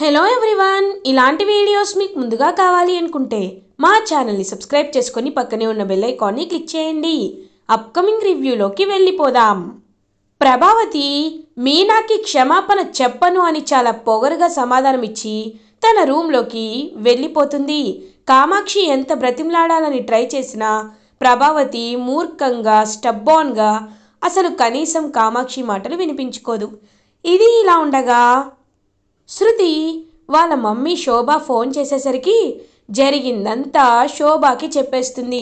Hello everyone ఇలాంటి videos మీకు ముందుగా కావాలి అనుకుంటే మా ఛానల్ని సబ్స్క్రైబ్ చేసుకొని పక్కనే ఉన్న బెల్ ఐకాన్ని క్లిక్ చేయండి. అప్కమింగ్ రివ్యూలోకి వెళ్ళిపోదాం. ప్రభావతి మీనాకి క్షమాపణ చెప్పను అని చాలా పొగరుగా సమాధానం ఇచ్చి తన రూమ్లోకి వెళ్ళిపోతుంది. కామాక్షి ఎంత బ్రతిమలాడాలని ట్రై చేసినా ప్రభావతి మూర్ఖంగా స్టబ్బాన్గా అసలు కనీసం కామాక్షి మాటలు వినిపించుకోదు. ఇది ఇలా ఉండగా శృతి వాళ్ళ మమ్మీ శోభ ఫోన్ చేసేసరికి జరిగిందంతా శోభకి చెప్పేస్తుంది.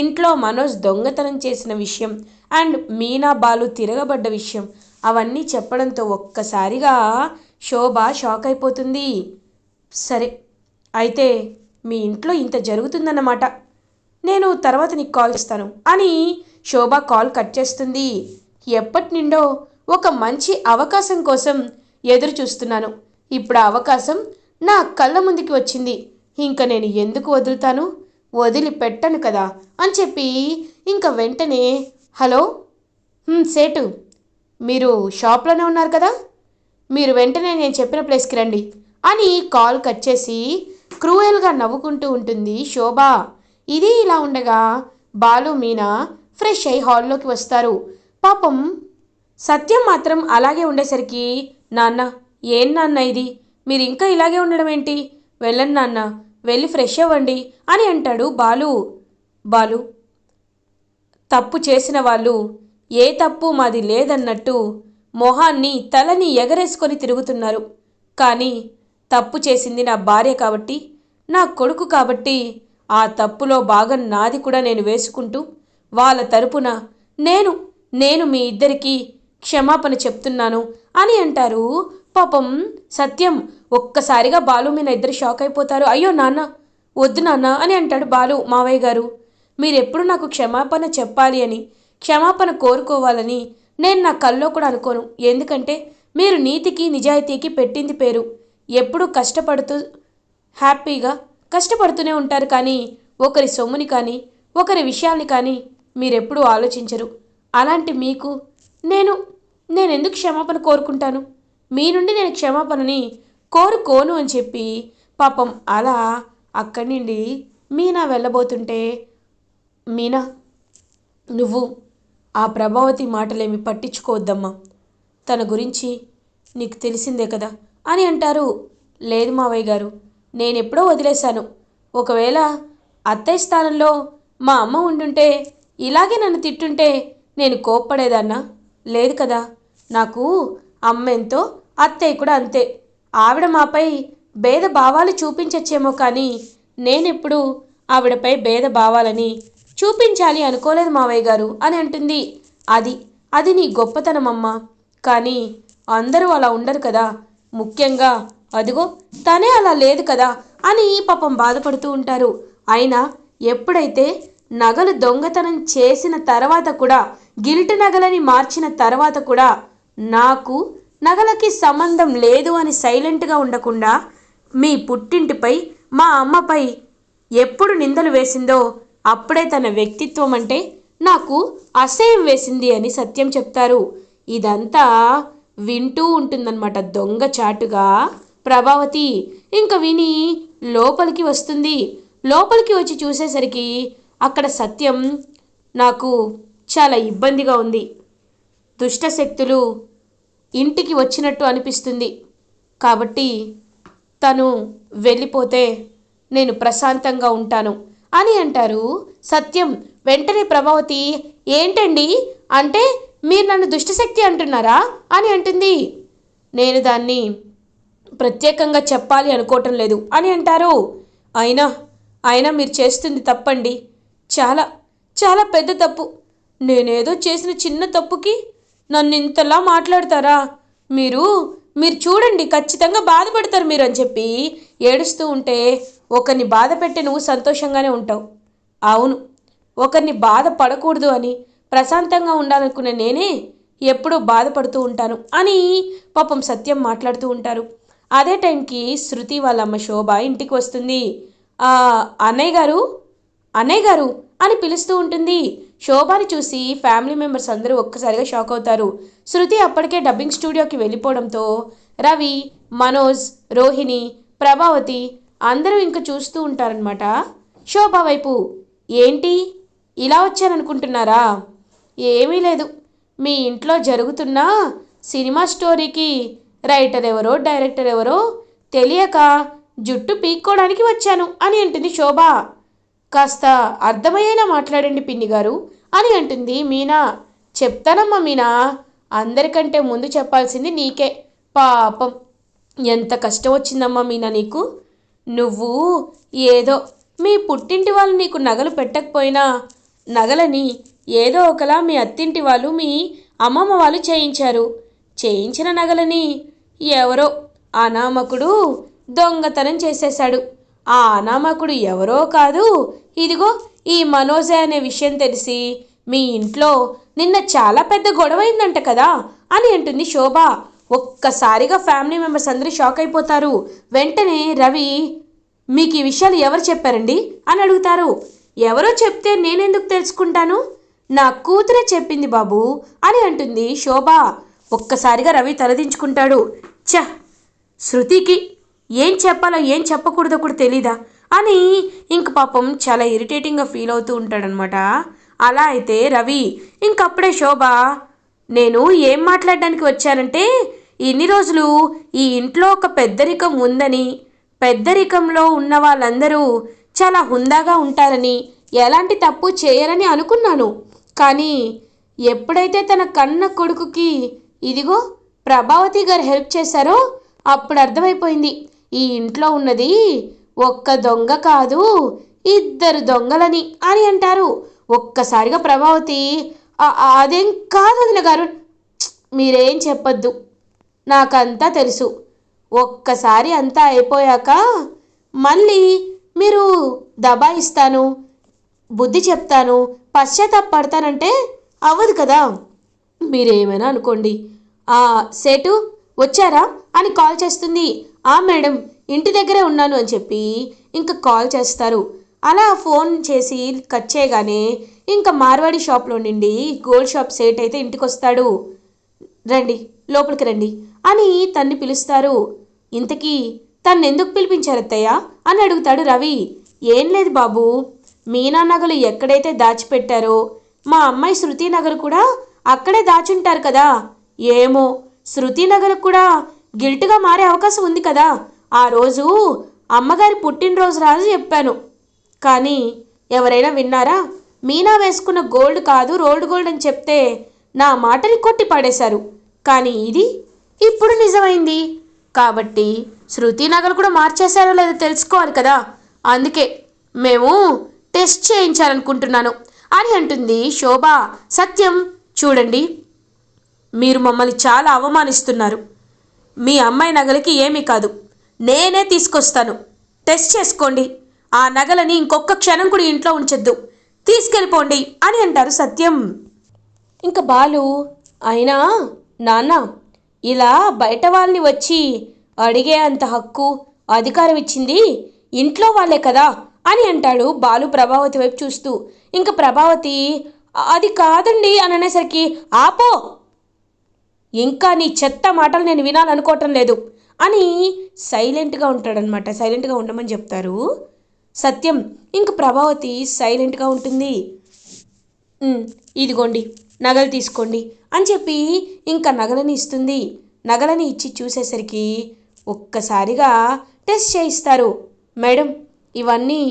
ఇంట్లో మనోజ్ దొంగతనం చేసిన విషయం అండ్ మీనా బాలు తిరగబడ్డ విషయం అవన్నీ చెప్పడంతో ఒక్కసారిగా శోభ షాక్ అయిపోతుంది. సరే అయితే మీ ఇంట్లో ఇంత జరుగుతుందన్నమాట. నేను తర్వాత నీకు కాల్ ఇస్తాను అని శోభ కాల్ కట్ చేస్తుంది. ఎప్పటి నుండో ఒక మంచి అవకాశం కోసం ఎదురు చూస్తున్నాను ఇప్పుడు అవకాశం నా కళ్ళ ముందుకి వచ్చింది. ఇంకా నేను ఎందుకు వదులుతాను? వదిలిపెట్టను కదా అని చెప్పి ఇంకా వెంటనే హలో? సేటు. మీరు షాప్లోనే ఉన్నారు కదా? మీరు వెంటనే నేను చెప్పిన ప్లేస్కి రండి అని కాల్ కట్ చేసి క్రూయల్గా నవ్వుకుంటూ ఉంటుంది శోభ. ఇది ఇలా ఉండగా బాలు మీనా ఫ్రెష్ అయి హాల్లోకి వస్తారు. పాపం సత్యం మాత్రం అలాగే ఉండేసరికి నాన్న ఏం నాన్న ఇది? మీరు ఇంకా ఇలాగే ఉండడం ఏంటి వెళ్ళండి నాన్న వెళ్ళి ఫ్రెష్ అవ్వండి అని అంటాడు బాలు. బాలు తప్పు చేసిన వాళ్ళు ఏ తప్పు మాది లేదన్నట్టు మొహాన్ని తలని ఎగరేసుకొని తిరుగుతున్నారు. కానీ తప్పు చేసింది నా భార్య కాబట్టి నా కొడుకు కాబట్టి ఆ తప్పులో భాగం నాది కూడా నేను వేసుకుంటూ వాళ్ళ తరపున నేను నేను మీ ఇద్దరికీ క్షమాపణ చెప్తున్నాను అని అంటారు పాపం సత్యం ఒక్కసారిగా బాలు మీ ఇద్దరు షాక్ అయిపోతారు. అయ్యో నాన్న వద్దు నాన్న అని అంటాడు బాలు మావయ్య గారు. మీరెప్పుడు నాకు క్షమాపణ చెప్పాలి అని క్షమాపణ కోరుకోవాలని నేను నా కల్లో కూడా అనుకోను. ఎందుకంటే మీరు నీతికి నిజాయితీకి పెట్టింది పేరు. ఎప్పుడూ కష్టపడుతూ హ్యాపీగా కష్టపడుతూనే ఉంటారు కానీ ఒకరి సొమ్ముని కానీ ఒకరి విషయాల్ని కానీ మీరెప్పుడూ ఆలోచించరు. అలాంటి మీకు నేను నేను ఎందుకు క్షమాపణ కోరుకుంటాను? మీ నుండి నేను క్షమాపణని కోరుకోను అని చెప్పి పాపం అలా అక్కడి నుండి మీనా వెళ్ళబోతుంటే మీనా నువ్వు ఆ ప్రభావతి మాటలేమి పట్టించుకోవద్దమ్మా. తన గురించి నీకు తెలిసిందే కదా అని అంటారు లేదు మావయ్య గారు నేనెప్పుడో వదిలేశాను. ఒకవేళ అత్తయ్య స్థానంలో మా అమ్మ ఉండుంటే ఇలాగే నన్ను తిట్టుంటే నేను కోప్పడేదన్నా? లేదు కదా. నాకు అమ్మెంతో అత్తయ్య కూడా అంతే. ఆవిడ మాపై భేద భావాలు చూపించచ్చేమో కానీ నేనెప్పుడు ఆవిడపై భేద భావాలని చూపించాలి అనుకోలేదు మావయ్య గారు అని అంటుంది. అది అది నీ గొప్పతనమమ్మ కానీ అందరూ అలా ఉండరు కదా. ముఖ్యంగా అదిగో తనే అలా లేదు కదా అని పాపం బాధపడుతూ ఉంటారు. అయినా ఎప్పుడైతే నగలు దొంగతనం చేసిన తర్వాత కూడా గిల్ట్ నగలని మార్చిన తర్వాత కూడా నాకు నగలకి సంబంధం లేదు అని సైలెంట్గా ఉండకుండా మీ పుట్టింటిపై మా అమ్మపై ఎప్పుడు నిందలు వేసిందో అప్పుడే తన వ్యక్తిత్వం అంటే నాకు అసహ్యం వేసింది అని సత్యం చెప్తారు. ఇదంతా వింటూ ఉంటుందన్నమాట దొంగ చాటుగా. ప్రభావతి ఇంక విని లోపలికి వస్తుంది. లోపలికి వచ్చి చూసేసరికి అక్కడ సత్యం నాకు చాలా ఇబ్బందిగా ఉంది. దుష్టశక్తులు ఇంటికి వచ్చినట్టు అనిపిస్తుంది. కాబట్టి తను వెళ్ళిపోతే నేను ప్రశాంతంగా ఉంటాను. అని అంటారు సత్యం. వెంటనే ప్రభావతి ఏంటండి? అంటే మీరు నన్ను దుష్టశక్తి అంటున్నారా? అని అంటుంది. నేను దాన్ని ప్రత్యేకంగా చెప్పాలి అనుకోవటం లేదు అని అంటారు. అయినా అయినా మీరు చేస్తుంది తప్పండి. చాలా చాలా పెద్ద తప్పు. నేనేదో చేసిన చిన్న తప్పుకి నన్ను ఇంతలా మాట్లాడతారా? మీరు మీరు చూడండి ఖచ్చితంగా బాధపడతారు మీరు అని చెప్పి ఏడుస్తూ ఉంటే ఒకరిని బాధ పెట్టి నువ్వు సంతోషంగానే ఉంటావు. అవును ఒకరిని బాధ పడకూడదు అని ప్రశాంతంగా ఉండాలనుకునే నేనే ఎప్పుడూ బాధపడుతూ ఉంటాను అని పాపం సత్యం మాట్లాడుతూ ఉంటారు. అదే టైంకి శృతి వాళ్ళమ్మ శోభ ఇంటికి వస్తుంది. అన్నయ్య గారు అన్నయ్య గారు అని పిలుస్తూ ఉంటుంది. శోభాని చూసి ఫ్యామిలీ మెంబర్స్ అందరూ ఒక్కసారిగా షాక్ అవుతారు. శృతి అప్పటికే డబ్బింగ్ స్టూడియోకి వెళ్ళిపోవడంతో రవి మనోజ్ రోహిణి ప్రభావతి అందరూ ఇంకా చూస్తూ ఉంటారనమాట శోభ వైపు ఏంటి? ఇలా వచ్చాననుకుంటున్నారా? ఏమీ లేదు. మీ ఇంట్లో జరుగుతున్న సినిమా స్టోరీకి రైటర్ ఎవరో డైరెక్టర్ ఎవరో తెలియక జుట్టు పీక్కోవడానికి వచ్చాను అని అంటుంది శోభ. కాస్త అర్థమయ్యేలా మాట్లాడండి పిన్ని గారు. అని అంటుంది మీనా. చెప్తానమ్మా మీనా. అందరికంటే ముందు చెప్పాల్సింది నీకే. పాపం. ఎంత కష్టం వచ్చిందమ్మా మీనా నీకు. నువ్వు ఏదో మీ పుట్టింటి వాళ్ళు నీకు నగలు పెట్టకపోయినా నగలని ఏదో ఒకలా మీ అత్తింటి వాళ్ళు మీ అమ్మమ్మ వాళ్ళు చేయించారు. చేయించిన నగలని ఎవరో అనామకుడు దొంగతనం చేసేశాడు. ఆ అనామకుడు ఎవరో కాదు. ఇదిగో ఈ మనోజే అనే విషయం తెలిసి మీ ఇంట్లో నిన్న చాలా పెద్ద గొడవైందంట కదా అని అంటుంది శోభ. ఒక్కసారిగా ఫ్యామిలీ మెంబర్స్ అందరూ షాక్ అయిపోతారు. వెంటనే రవి మీకు ఈ విషయాలు ఎవరు చెప్పారండి? అని అడుగుతారు. ఎవరో చెప్తే నేనెందుకు తెలుసుకుంటాను? నా కూతురే చెప్పింది బాబు అని అంటుంది శోభ. ఒక్కసారిగా రవి తలదించుకుంటాడు. చ శృతికి ఏం చెప్పాలో ఏం చెప్పకూడదో కూడా తెలీదా? అని ఇంక పాపం చాలా ఇరిటేటింగ్గా ఫీల్ అవుతూ ఉంటాడనమాట. అలా అయితే రవి ఇంకప్పుడే శోభ నేను ఏం మాట్లాడడానికి వచ్చానంటే ఇన్ని రోజులు ఈ ఇంట్లో ఒక పెద్దరికం ఉందని పెద్దరికంలో ఉన్న వాళ్ళందరూ చాలా హుందాగా ఉంటారని ఎలాంటి తప్పు చేయరని అనుకున్నాను. కానీ ఎప్పుడైతే తన కన్న కొడుకుకి ఇదిగో ప్రభావతి గారు హెల్ప్ చేశారో అప్పుడు అర్థమైపోయింది. ఈ ఇంట్లో ఉన్నది ఒక్క దొంగ కాదు ఇద్దరు దొంగలని అని అంటారు. ఒక్కసారిగా ప్రభావతి అదేం కాదు వదిన గారు మీరేం చెప్పొద్దు. నాకంతా తెలుసు. ఒక్కసారి అంతా అయిపోయాక మళ్ళీ మీరు దబాయిస్తాను బుద్ధి చెప్తాను పశ్చాత్తాపడతానంటే అవ్వదు కదా. మీరేమైనా అనుకోండి. సేటు వచ్చారా? అని కాల్ చేస్తుంది. ఆ మేడం ఇంటి దగ్గరే ఉన్నాను అని చెప్పి ఇంకా కాల్ చేస్తారు. అలా ఫోన్ చేసి కట్ చేయగానే ఇంకా మార్వాడి షాప్లో నుండి గోల్డ్ షాప్ సేట్ అయితే ఇంటికి వస్తాడు రండి లోపలికి రండి అని తన్ని పిలుస్తారు. ఇంతకీ తన్ను ఎందుకు పిలిపించారు అత్తయ్య అని అడుగుతాడు రవి. ఏం లేదు బాబు మీనా నగలు ఎక్కడైతే దాచిపెట్టారో మా అమ్మాయి శృతి నగలు కూడా అక్కడే దాచుంటారు కదా. ఏమో శృతి నగలు కూడా గిల్ట్గా మారే అవకాశం ఉంది కదా. ఆ రోజు అమ్మగారి పుట్టినరోజు రాజు చెప్పాను. కానీ ఎవరైనా విన్నారా? మీనా వేసుకున్న గోల్డ్ కాదు రోల్డ్ గోల్డ్ అని చెప్తే నా మాటని కొట్టి పడేశారు. కానీ ఇది ఇప్పుడు నిజమైంది. కాబట్టి శృతి నగలు కూడా మార్చేశారో లేదో తెలుసుకోవాలి కదా. అందుకే మేము టెస్ట్ చేయించాలనుకుంటున్నాను. అని అంటుంది శోభ. సత్యం చూడండి. మీరు మమ్మల్ని చాలా అవమానిస్తున్నారు. మీ అమ్మాయి నగలకి ఏమీ కాదు. నేనే తీసుకొస్తాను. టెస్ట్ చేసుకోండి. ఆ నగలని ఇంకొక క్షణం కూడా ఇంట్లో ఉంచొద్దు. తీసుకెళ్ళిపోండి అని అంటారు సత్యం. ఇంకా బాలు అయినా నాన్న ఇలా బయట వాళ్ళని వచ్చి అడిగే అంత హక్కు అధికారం ఇచ్చింది ఇంట్లో వాళ్ళే కదా అని అంటాడు బాలు ప్రభావతి వైపు చూస్తూ. ఇంకా ప్రభావతి అది కాదండి అని అనేసరికి ఆపో! ఇంకా నీ చెత్త మాటలు నేను వినాలనుకోవటం లేదు అని సైలెంట్గా ఉంటాడనమాట సైలెంట్గా ఉండమని చెప్తారు. సత్యం ఇంక ప్రభావతి సైలెంట్గా ఉంటుంది. ఇదిగోండి నగలు తీసుకోండి అని చెప్పి ఇంకా నగలని ఇస్తుంది. నగలని ఇచ్చి చూసేసరికి ఒక్కసారిగా టెస్ట్ చేయిస్తారు. మేడం ఇవన్నీ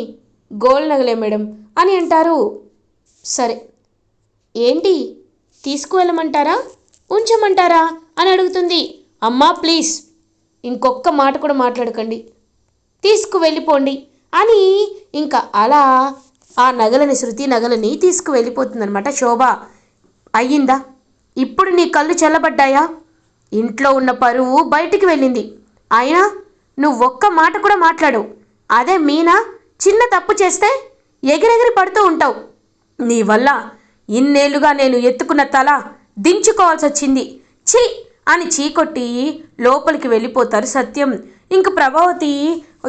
గోల్డ్ నగలే మేడం అని అంటారు. సరే ఏంటి? తీసుకువెళ్ళమంటారా? ఉంచమంటారా? అని అడుగుతుంది. అమ్మా ప్లీజ్. ఇంకొక్క మాట కూడా మాట్లాడకండి. తీసుకువెళ్ళిపోండి అని ఇంకా అలా ఆ నగలని శృతి నగలని తీసుకువెళ్ళిపోతుందనమాట శోభ అయ్యిందా? ఇప్పుడు నీ కళ్ళు చల్లబడ్డాయా? ఇంట్లో ఉన్న పరువు బయటికి వెళ్ళింది. అయినా నువ్వు ఒక్క మాట కూడా మాట్లాడవు. అదే మీనా చిన్న తప్పు చేస్తే ఎగిరెగిరి పడుతూ ఉంటావు. నీ వల్ల ఇన్నేళ్ళుగా నేను ఎత్తుకున్న తల దించుకోవాల్సి వచ్చింది ఛీ! అని చీకొట్టి లోపలికి వెళ్ళిపోతారు సత్యం. ఇంక ప్రభావతి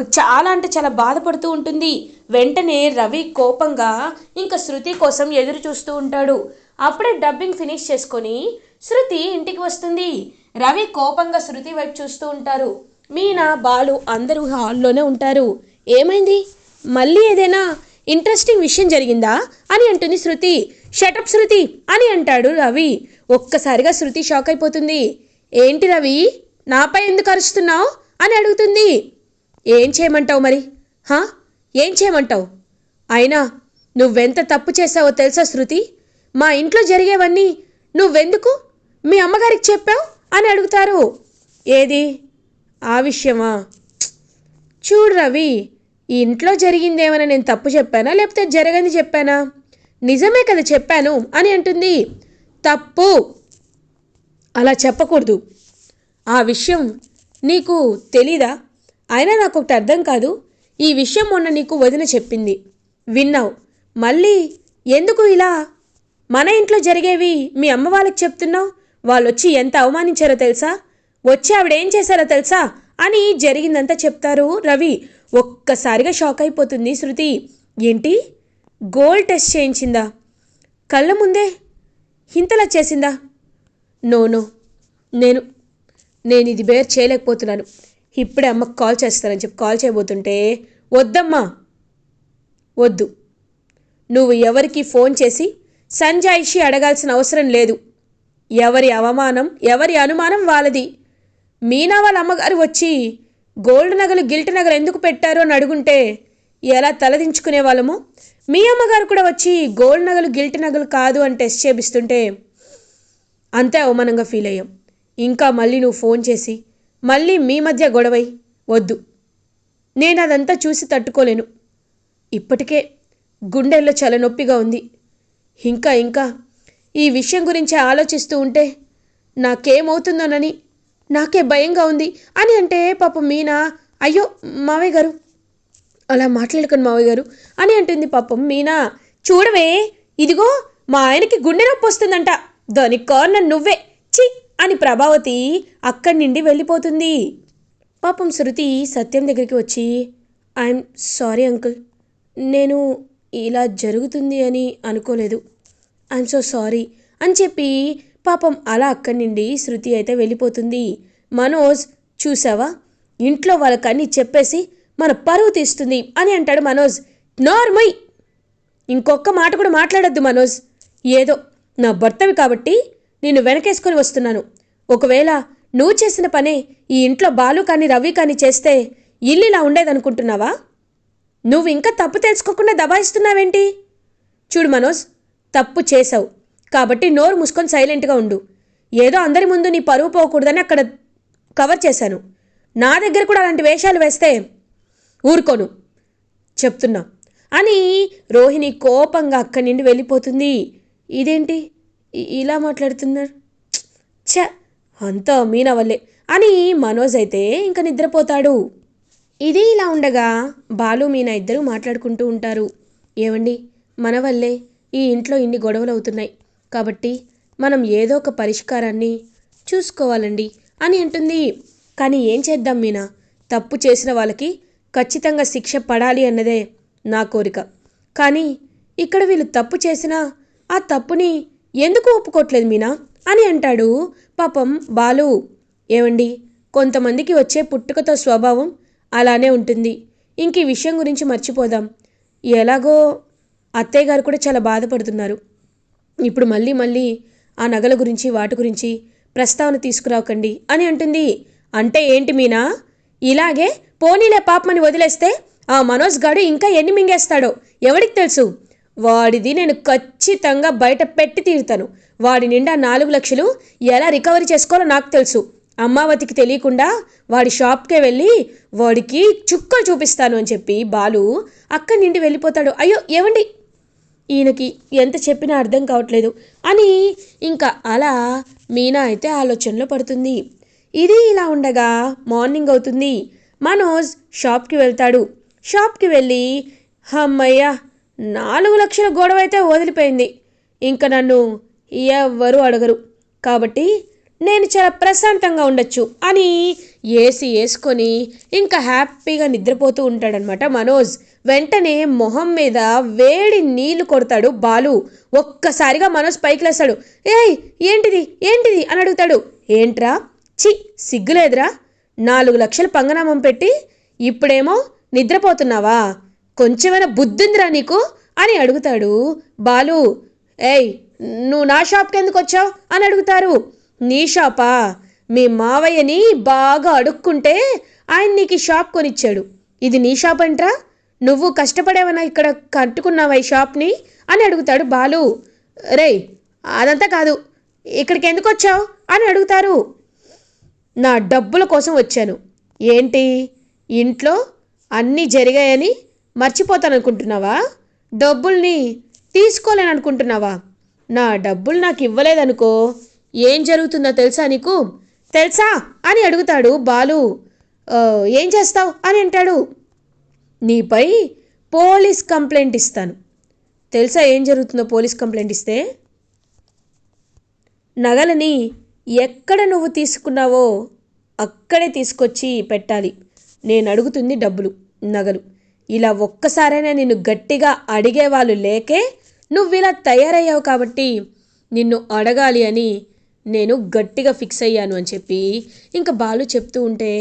చాలా అంటే చాలా బాధపడుతూ ఉంటుంది. వెంటనే రవి కోపంగా ఇంకా శృతి కోసం ఎదురు చూస్తూ ఉంటాడు. అప్పుడే డబ్బింగ్ ఫినిష్ చేసుకొని శృతి ఇంటికి వస్తుంది. రవి కోపంగా శృతి వైపు చూస్తూ ఉంటారు. మీనా బాలు అందరూ హాల్లోనే ఉంటారు. ఏమైంది? మళ్ళీ ఏదైనా ఇంట్రెస్టింగ్ విషయం జరిగిందా? అని అంటుంది శృతి. షటప్ శృతి అని అంటాడు రవి. ఒక్కసారిగా శృతి షాక్ అయిపోతుంది. ఏంటి రవి? నాపై ఎందుకు అరుస్తున్నావు? అని అడుగుతుంది. ఏం చేయమంటావు మరి? హా? ఏం చేయమంటావు? అయినా నువ్వెంత తప్పు చేసావో తెలుసా శృతి? మా ఇంట్లో జరిగేవన్నీ నువ్వెందుకు? మీ అమ్మగారికి చెప్పావు? అని అడుగుతారు. ఏది? ఆ విషయమా? చూడు రవి ఈ ఇంట్లో జరిగిందేమైనా నేను తప్పు చెప్పానా? లేకపోతే జరగని చెప్పానా? నిజమే కదా చెప్పాను అని అంటుంది. తప్పు. అలా చెప్పకూడదు. ఆ విషయం నీకు తెలీదా? అయినా నాకు ఒకటి అర్థం కాదు. ఈ విషయం మొన్న నీకు వదిన చెప్పింది. విన్నావు. మళ్ళీ ఎందుకు ఇలా? మన ఇంట్లో జరిగేవి మీ అమ్మ వాళ్ళకి చెప్తున్నావు? వాళ్ళు వచ్చి ఎంత అవమానించారో తెలుసా? వచ్చి ఆవిడ ఏం చేశారో తెలుసా? అని జరిగిందంతా చెప్తారు రవి. ఒక్కసారిగా షాక్ అయిపోతుంది శృతి. ఏంటి? గోల్డ్ టెస్ట్ చేయించిందా? కళ్ళ ముందే ఇంతలా చేసిందా? No no. నేను నేను ఇది బేర్ చేయలేకపోతున్నాను. ఇప్పుడే అమ్మకు కాల్ చేస్తానని చెప్పి కాల్ చేయబోతుంటే వద్దమ్మా. వద్దు. నువ్వు ఎవరికి ఫోన్ చేసి సంజాయిషి అడగాల్సిన అవసరం లేదు. ఎవరి అవమానం ఎవరి అనుమానం వాళ్ళది. మీనా వాళ్ళ అమ్మగారు వచ్చి గోల్డ్ నగలు గిల్ట్ నగలు ఎందుకు పెట్టారు? అని అడుగుంటే ఎలా తలదించుకునే వాళ్ళము? మీ అమ్మగారు కూడా వచ్చి గోల్డ్ నగలు గిల్ట్ నగలు కాదు అని టెస్ట్ చేపిస్తుంటే అంతే అవమానంగా ఫీల్ అయ్యాం. ఇంకా మళ్ళీ నువ్వు ఫోన్ చేసి మళ్ళీ మీ మధ్య గొడవై వద్దు. నేను అదంతా చూసి తట్టుకోలేను. ఇప్పటికే గుండెల్లో చాలా నొప్పిగా ఉంది. ఇంకా ఇంకా ఈ విషయం గురించి ఆలోచిస్తూ ఉంటే నాకేమవుతుందోనని నాకే భయంగా ఉంది. అని అంటే పాపం మీనా అయ్యో మావయ్య గారు. అలా మాట్లాడుకుని మావయ్య గారు. అని అంటుంది పాపం మీనా. చూడవే ఇదిగో మా ఆయనకి గుండె నొప్పి వస్తుందంట. దానికి కారణం నువ్వే. చి అని ప్రభావతి అక్కడి నుండి వెళ్ళిపోతుంది. పాపం శృతి సత్యం దగ్గరికి వచ్చి ఐఎమ్ సారీ అంకుల్. నేను ఇలా జరుగుతుంది అని అనుకోలేదు. ఐఎమ్ సో సారీ అని చెప్పి పాపం అలా అక్కడి నుండి శృతి అయితే వెళ్ళిపోతుంది. మనోజ్ చూసావా ఇంట్లో వాళ్ళకన్నీ చెప్పేసి మన పరువు తీస్తుంది అని అంటాడు మనోజ్. నార్మై! ఇంకొక మాట కూడా మాట్లాడొద్దు మనోజ్. ఏదో నా భర్తవి కాబట్టి నేను వెనకేసుకొని వస్తున్నాను. ఒకవేళ నువ్వు చేసిన పనే ఈ ఇంట్లో బాలు కానీ రవి కానీ చేస్తే ఇల్లు ఇలా ఉండేదనుకుంటున్నావా? నువ్వు ఇంకా తప్పు తెలుసుకోకుండా దబాయిస్తున్నావేంటి? చూడు మనోజ్ తప్పు చేసావు కాబట్టి నోరు మూసుకొని సైలెంట్గా ఉండు. ఏదో అందరి ముందు నీ పరువు పోకూడదని అక్కడ కవర్ చేశాను. నా దగ్గర కూడా అలాంటి వేషాలు వేస్తే ఊరుకోను. చెప్తున్నా. అని రోహిణి కోపంగా అక్కడి నుండి వెళ్ళిపోతుంది. ఇదేంటి? ఇలా మాట్లాడుతున్నారు? ఛ! అంతా మీనా వల్లే. అని మనోజ్ అయితే ఇంకా నిద్రపోతాడు. ఇది ఇలా ఉండగా బాలు మీనా ఇద్దరు మాట్లాడుకుంటూ ఉంటారు. ఏమండి మన వల్లే. ఈ ఇంట్లో ఇన్ని గొడవలు అవుతున్నాయి. కాబట్టి మనం ఏదో ఒక పరిష్కారాన్ని చూసుకోవాలండి అని అంటుంది. కానీ ఏం చేద్దాం మీనా? తప్పు చేసిన వాళ్ళకి ఖచ్చితంగా శిక్ష పడాలి అన్నదే నా కోరిక. కానీ ఇక్కడ వీళ్ళు తప్పు చేసినా ఆ తప్పుని ఎందుకు ఒప్పుకోవట్లేదు మీనా? అని అంటాడు పాపం బాలు. ఏమండి? కొంతమందికి వచ్చే పుట్టుకతో స్వభావం అలానే ఉంటుంది. ఇంక ఈ విషయం గురించి మర్చిపోదాం. ఎలాగో అత్తయ్య గారు కూడా చాలా బాధపడుతున్నారు. ఇప్పుడు మళ్ళీ మళ్ళీ ఆ నగల గురించి వాటి గురించి ప్రస్తావన తీసుకురాకండి అని అంటుంది. అంటే ఏంటి మీనా? ఇలాగే పోనీలే పాపమని వదిలేస్తే ఆ మనోజ్ గాడు ఇంకా ఎన్ని మింగేస్తాడో ఎవడికి తెలుసు? వాడిది నేను ఖచ్చితంగా బయట పెట్టి తీరుతాను. వాడి నిండా నాలుగు లక్షలు ఎలా రికవరీ చేసుకోవాలో నాకు తెలుసు. అమ్మావతికి తెలియకుండా వాడి షాప్కే వెళ్ళి వాడికి చుక్కలు చూపిస్తాను అని చెప్పి బాలు అక్కడి నుండి వెళ్ళిపోతాడు. అయ్యో ఏమండి ఈయనకి ఎంత చెప్పినా అర్థం కావట్లేదు. అని ఇంకా అలా మీనా అయితే ఆలోచనలో పడుతుంది. ఇది ఇలా ఉండగా మార్నింగ్ అవుతుంది. మనోజ్ షాప్కి వెళ్తాడు. షాప్కి వెళ్ళి హమ్మయ్య నాలుగు లక్షల గొడవ అయితే వదిలిపోయింది. ఇంకా నన్ను ఎవ్వరూ అడగరు. కాబట్టి నేను చాలా ప్రశాంతంగా ఉండొచ్చు అని ఏసీ వేసుకొని ఇంకా హ్యాపీగా నిద్రపోతూ ఉంటాడనమాట మనోజ్. వెంటనే మొహం మీద వేడి నీళ్ళు కొడతాడు బాలు. ఒక్కసారిగా మనోజ్ పైకి లేస్తాడు. ఏయ్ ఏంటిది ఏంటిది అని అడుగుతాడు. ఏంట్రా? చి సిగ్గులేదురా. నాలుగు లక్షలు పంగనామం పెట్టి ఇప్పుడేమో నిద్రపోతున్నావా? కొంచెమైనా బుద్ధిందిరా నీకు అని అడుగుతాడు బాలు. ఏయ్ నువ్వు నా షాప్కి ఎందుకు వచ్చావు అని అడుగుతారు. నీ షాపా? మీ మావయ్యని బాగా అడుక్కుంటే ఆయన నీకు షాప్ కొనిచ్చాడు. ఇది నీ షాప్ అంట్రా? నువ్వు కష్టపడేవన్నా ఇక్కడ కట్టుకున్నావా ఈ షాప్ని? అని అడుగుతాడు బాలు. రేయ్ అదంతా కాదు. ఇక్కడికి ఎందుకు వచ్చావు అని అడుగుతారు. నా డబ్బుల కోసం వచ్చాను. ఏంటి? ఇంట్లో అన్నీ జరిగాయని మర్చిపోతాననుకుంటున్నావా? డబ్బుల్ని తీసుకోలేను అనుకుంటున్నావా నా డబ్బులు నాకు ఇవ్వలేదనుకో ఏం జరుగుతుందో తెలుసా నీకు? తెలుసా? అని అడుగుతాడు బాలు. ఏం చేస్తావు? అని అంటాడు. నీపై పోలీస్ కంప్లైంట్ ఇస్తాను. తెలుసా ఏం జరుగుతుందో పోలీస్ కంప్లైంట్ ఇస్తే? నగలని ఎక్కడ నువ్వు తీసుకున్నావో అక్కడే తీసుకొచ్చి పెట్టాలి. నేను అడుగుతుంది డబ్బులు నగలు. ఇలా ఒక్కసారైనా నిన్ను గట్టిగా అడిగేవాళ్ళు లేకే నువ్వు ఇలా తయారయ్యావు కాబట్టి నిన్ను అడగాలి అని నేను గట్టిగా ఫిక్స్ అయ్యాను అని చెప్పి ఇంకా బాలు చెప్తూ ఉంటే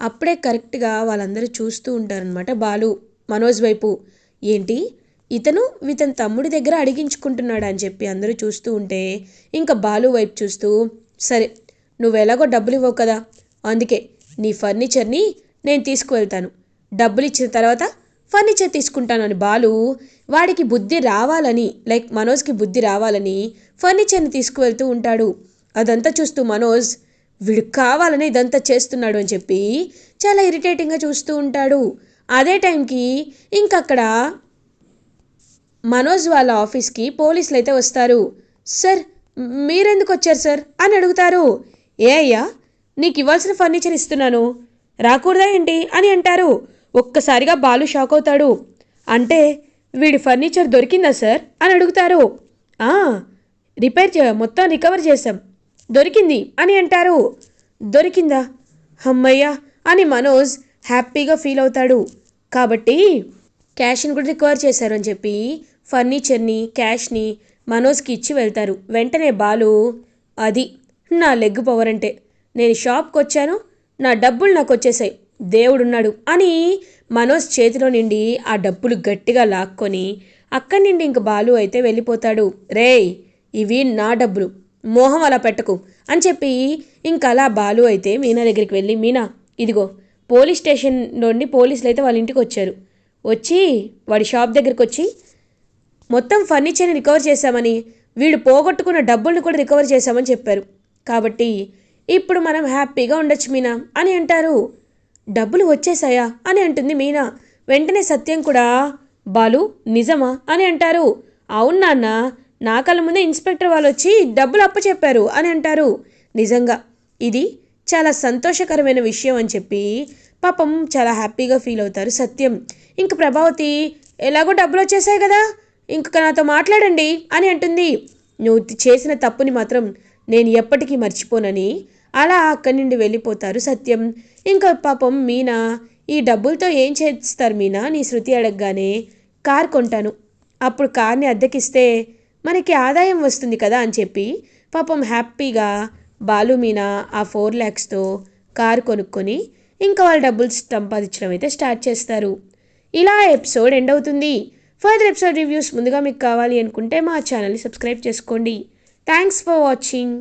అప్పుడే కరెక్ట్గా వాళ్ళందరూ చూస్తూ ఉంటారనమాట బాలు మనోజ్ వైపు. ఏంటి? ఇతను ఇతని తమ్ముడి దగ్గర అడిగించుకుంటున్నాడు అని చెప్పి అందరూ చూస్తూ ఉంటే ఇంకా బాలు వైపు చూస్తూ సరే నువ్వు ఎలాగో డబ్బులు ఇవ్వవు కదా. అందుకే నీ ఫర్నిచర్ని నేను తీసుకువెళ్తాను. డబ్బులు ఇచ్చిన తర్వాత ఫర్నిచర్ తీసుకుంటాను అని బాలు వాడికి బుద్ధి రావాలని లైక్ మనోజ్కి బుద్ధి రావాలని ఫర్నిచర్ని తీసుకువెళ్తూ ఉంటాడు. అదంతా చూస్తూ మనోజ్ వీడు కావాలని ఇదంతా చేస్తున్నాడు అని చెప్పి చాలా ఇరిటేటింగ్గా చూస్తూ ఉంటాడు. అదే టైంకి ఇంకక్కడ మనోజ్ వాళ్ళ ఆఫీస్కి పోలీసులు అయితే వస్తారు. సార్ మీరెందుకు వచ్చారు సార్? అని అడుగుతారు. ఏ అయ్యా నీకు ఇవ్వాల్సిన ఫర్నిచర్ ఇస్తున్నాను. రాకూడదా ఏంటి? అని అంటారు. ఒక్కసారిగా బాలు షాక్ అవుతాడు. అంటే వీడి ఫర్నిచర్ దొరికిందా సార్? అని అడుగుతారు. రిపేర్ చే మొత్తం రికవర్ చేశాం. దొరికింది అని అంటారు. దొరికిందా? అమ్మయ్యా! అని మనోజ్ హ్యాపీగా ఫీల్ అవుతాడు. కాబట్టి క్యాష్ని కూడా రికవర్ చేశారు అని చెప్పి ఫర్నిచర్ని క్యాష్ని మనోజ్కి ఇచ్చి వెళ్తారు. వెంటనే బాలు అది నా లెగ్ పవర్ అంటే. నేను షాప్కి వచ్చాను. నా డబ్బులు నాకు వచ్చేసాయి. దేవుడున్నాడు అని మనోజ్ చేతిలో నుండి ఆ డబ్బులు గట్టిగా లాక్కొని అక్కడి నుండి ఇంక బాలు అయితే వెళ్ళిపోతాడు. రేయ్ ఇవి నా డబ్బులు. మోహం అలా పెట్టకు అని చెప్పి ఇంకా అలా బాలు అయితే మీనా దగ్గరికి వెళ్ళి మీనా ఇదిగో పోలీస్ స్టేషన్ నుండి పోలీసులు అయితే వాళ్ళ ఇంటికి వచ్చారు. వచ్చి వాడి షాప్ దగ్గరికి వచ్చి మొత్తం ఫర్నిచర్ని రికవర్ చేశామని వీడు పోగొట్టుకున్న డబ్బుల్ని కూడా రికవర్ చేశామని చెప్పారు. కాబట్టి ఇప్పుడు మనం హ్యాపీగా ఉండొచ్చు మీనా అని అంటారు. డబ్బులు వచ్చేసాయా అని అంటుంది మీనా. వెంటనే సత్యం కూడా బాలు నిజమా? అని అంటారు. అవును నాన్న. నా కళ్ళ ముందే ఇన్స్పెక్టర్ వాళ్ళు వచ్చి డబ్బులు అప్పచెప్పారు అని అంటారు. నిజంగా ఇది చాలా సంతోషకరమైన విషయం అని చెప్పి పాపం చాలా హ్యాపీగా ఫీల్ అవుతారు సత్యం. ఇంక ప్రభావతి ఎలాగో డబ్బులు వచ్చేసాయి కదా ఇంక నాతో మాట్లాడండి అని అంటుంది. నువ్వు చేసిన తప్పుని మాత్రం నేను ఎప్పటికీ మర్చిపోనని అలా అక్కడి నుండి వెళ్ళిపోతారు సత్యం. ఇంకా పాపం మీనా ఈ డబ్బులతో ఏం చేస్తారు మీనా? నీ శృతి అడగగానే కార్ కొంటాను. అప్పుడు కార్ని అద్దెకిస్తే మనకి ఆదాయం వస్తుంది కదా అని చెప్పి పాపం హ్యాపీగా బాలు మీనా ఆ ఫోర్ ల్యాక్స్తో కారు కొనుక్కొని ఇంకా వాళ్ళ డబ్బులు సంపాదించడం అయితే స్టార్ట్ చేస్తారు. ఇలా ఎపిసోడ్ ఎండ్ అవుతుంది. ఫర్దర్ ఎపిసోడ్ రివ్యూస్ ముందుగా మీకు కావాలి అనుకుంటే మా ఛానల్ని సబ్స్క్రైబ్ చేసుకోండి. Thanks for watching.